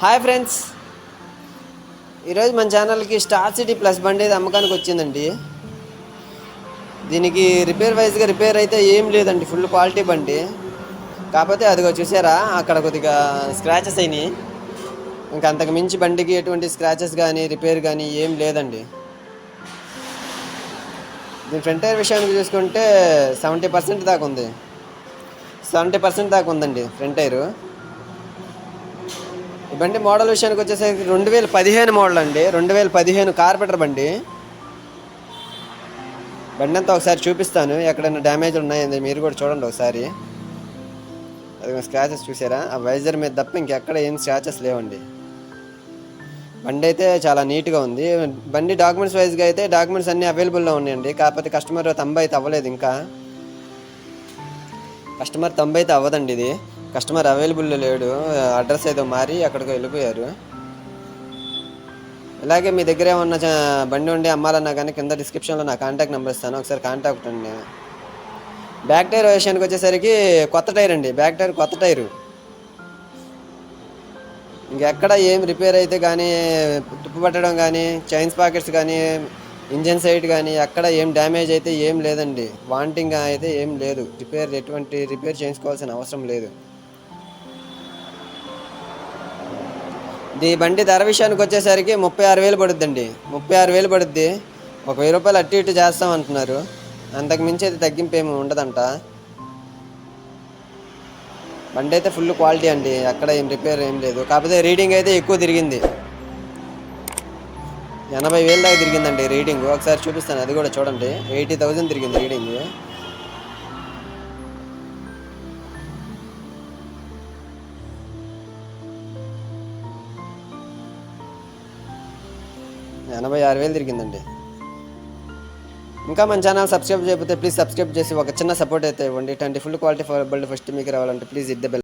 Hi friends. ఈరోజు మన ఛానల్కి స్టార్ సిటీ ప్లస్ బండి అయితే అమ్మకానికి వచ్చిందండి. దీనికి రిపేర్ వైజ్గా రిపేర్ అయితే ఏం లేదండి ఫుల్ క్వాలిటీ బండి. కాకపోతే అదిగో చూసారా అక్కడ కొద్దిగా స్క్రాచెస్ అయినాయి. ఇంకా అంతకు మించి బండికి ఎటువంటి స్క్రాచెస్ కానీ రిపేర్ కానీ ఏం లేదండి. దీని ఫ్రంట్ టైర్ విషయానికి చూసుకుంటే సెవెంటీ పర్సెంట్ దాకా ఉంది. సెవెంటీ పర్సెంట్ దాకా ఉందండి ఫ్రంట్ టైరు. ఈ బండి మోడల్ విషయానికి వచ్చేసరికి రెండు వేల పదిహేను మోడల్ అండి. రెండు వేల పదిహేను కార్పెటర్ బండి. బండి అంతా ఒకసారి చూపిస్తాను. ఎక్కడైనా డ్యామేజ్ ఉన్నాయండి మీరు కూడా చూడండి ఒకసారి. అది స్క్రాచెస్ చూసారా? ఆ వైజర్ మీద తప్ప ఇంకెక్కడ ఏం స్క్రాచెస్ లేవండి. బండి అయితే చాలా నీట్గా ఉంది. బండి డాక్యుమెంట్స్ వైజ్గా అయితే డాక్యుమెంట్స్ అన్నీ అవైలబుల్లో ఉన్నాయండి. కాకపోతే కస్టమర్ తొంభై అయితే అవ్వలేదు ఇంకా. కస్టమర్ తొంభై అయితే అవ్వదండి ఇది. కస్టమర్ అవైలబుల్ లేడు అడ్రస్ ఏదో మారి అక్కడికి వెళ్ళిపోయారు. ఇలాగే మీ దగ్గర ఏమన్నా బండి ఉండి అమ్మాలన్నా కానీ కింద డిస్క్రిప్షన్లో నా కాంటాక్ట్ నెంబర్ ఇస్తాను. ఒకసారి కాంటాక్ట్ అండి బ్యాక్ టైర్ విషయానికి వచ్చేసరికి కొత్త టైర్ అండి. బ్యాక్ టైర్ కొత్త టైరు ఇంకెక్కడ ఏం రిపేర్ అయితే కానీ తుప్పు పట్టడం కానీ చైన్స్ పాకెట్స్ కానీ ఇంజన్ సైడ్ కానీ ఎక్కడ ఏం డ్యామేజ్ అయితే ఏం లేదండి. వాంటింగ్ అయితే ఏం లేదు. రిపేర్ ఎటువంటి రిపేర్ చేయించుకోవాల్సిన అవసరం లేదు. ఈ బండి ధర విషయానికి వచ్చేసరికి ముప్పై ఆరు వేలు పడుద్దండి. ముప్పై ఆరు వేలు పడుద్ది. ఒక వెయ్యి రూపాయలు అటు ఇటు చేస్తాం అంటున్నారు. అంతకు మించి అయితే తగ్గింపు ఏమి ఉండదంట. బండి అయితే ఫుల్ క్వాలిటీ అండి. అక్కడ ఏం రిపేర్ ఏం లేదు. కాకపోతే రీడింగ్ అయితే ఎక్కువ తిరిగింది. ఎనభై వేలు దాకా తిరిగిందండి రీడింగ్. ఒకసారి చూపిస్తాను. అది కూడా చూడండి. ఎయిటీ థౌజండ్ తిరిగింది రీడింగ్. ఎనభై ఆరు వేలు తిరిగిందండి. ఇంకా మన ఛానల్ సబ్స్క్రైబ్ చేయకపోతే ప్లీజ్ సబ్స్క్రైబ్ చేసి ఒక చిన్న సపోర్ట్ అయితే ఇవ్వండి. ఇటువంటి ఫుల్ క్వాలిటీ బల్డ్ ఫస్ట్ మీకు రావాలంటే ప్లీజ్ ఇద్ద బెల్